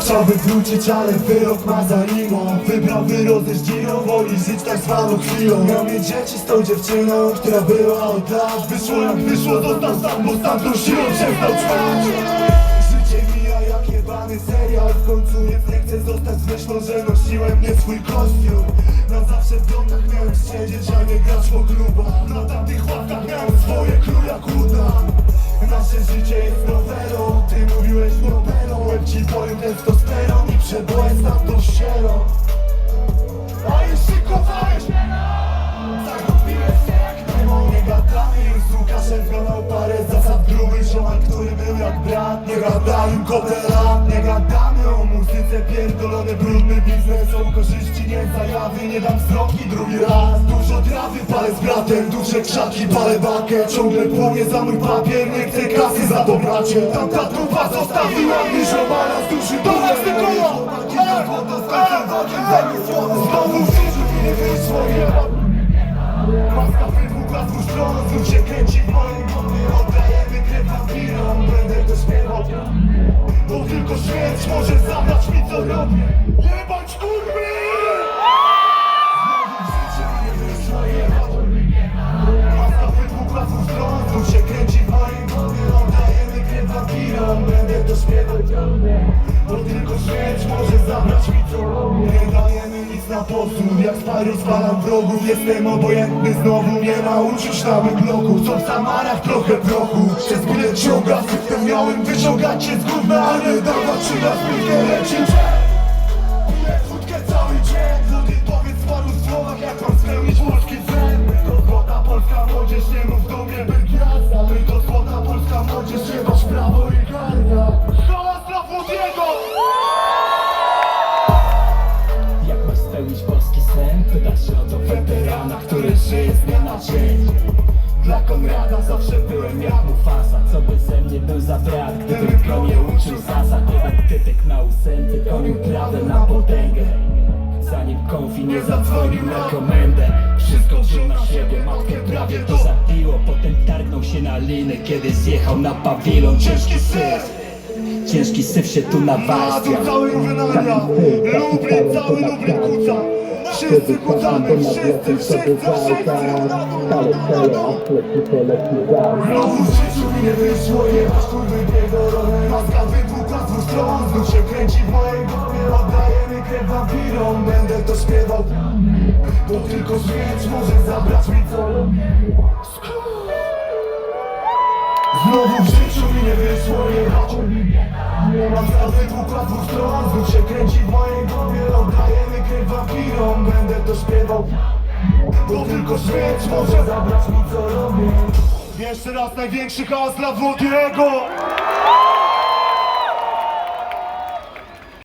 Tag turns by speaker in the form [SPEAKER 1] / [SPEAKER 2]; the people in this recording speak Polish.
[SPEAKER 1] Chciałby wrócić, ale wyrok ma za limą Wybrał wyrok ze dzieją, woli żyć tak zwaną chwilą. Miał mieć dzieci z tą dziewczyną, która była od lat Wyszło jak wyszło, został sam, bo stamtąd siłą przestał trwać kostium Na zawsze w blokach miałem siedzieć, a nie grać po klubach. Na tamtych ławkach miałem swoje króla kuda Nasze życie jest nowelą, ty mówiłeś nowelą Łeb ci powiem testosteron i przeboję jak brat Nie gadamy kopela Nie gadamy o muzyce Pierdolony brudny biznes Są korzyści, nie zajawy Nie dam wzroki drugi raz. Dużo trawy, palę z bratem Duże krzaki, palę bakę Ciągle płonie za mój papier Nie chcę kasy za to bracie. Tamta trupa zostawiła mnie ziomala z duszy Do nas tylko Znowu w życiu mi nie wyszło jeba Maska z dwóch stron, znów się kręci w moim śmierć może zabrać mi co robię! Znowu w życiu nie wyszło jebać Maska wybuchła z dwóch stron, znów się kręci w moim głowie. Oddajemy krew wampirom, będę to śpiewał Bo tylko śmierć może zabrać mi co robię na posłuch, jak Spyro spalam wrogów. Jestem obojętny znowu, nie ma uczuć na mym bloku Chcą w Samarach trochę prochu Przez bilet ciąga, system miałem wyciągać się z gówna A nie dawać czy na zbytkę lecieć
[SPEAKER 2] Pytasz się o to weterana, który żyje z dnia na dzień. Dla Konrada zawsze byłem jak Mufasa. Co by ze mnie był za brat, gdybym go nie uczył zasad? Jeden tytek na ósemce gonił prawdę na potęgę. Zanim konfi nie zadzwonił na komendę Wszystko wziął na siebie, matkę prawie to zabiło Potem targnął się na liny, kiedy zjechał na pawilon. Ciężki syf. Ciężki syf się tu nawarstwia
[SPEAKER 1] tu cały Lublin, cały kuca Wszyscy kucamy, wszyscy, wszyscy, wszyscy Znowu w życiu mi nie wyszło jebać kurwy Maska z dwóch stron Znów się kręci w mojej głowie Oddajemy krew wampirom Będę to śpiewał Bo tylko śmierć może zabrać mi co Znowu w życiu mi nie wyszło śpiewał Bo tylko śmierć może zabrać mi co robię. Jeszcze raz największy hałas dla Włodiego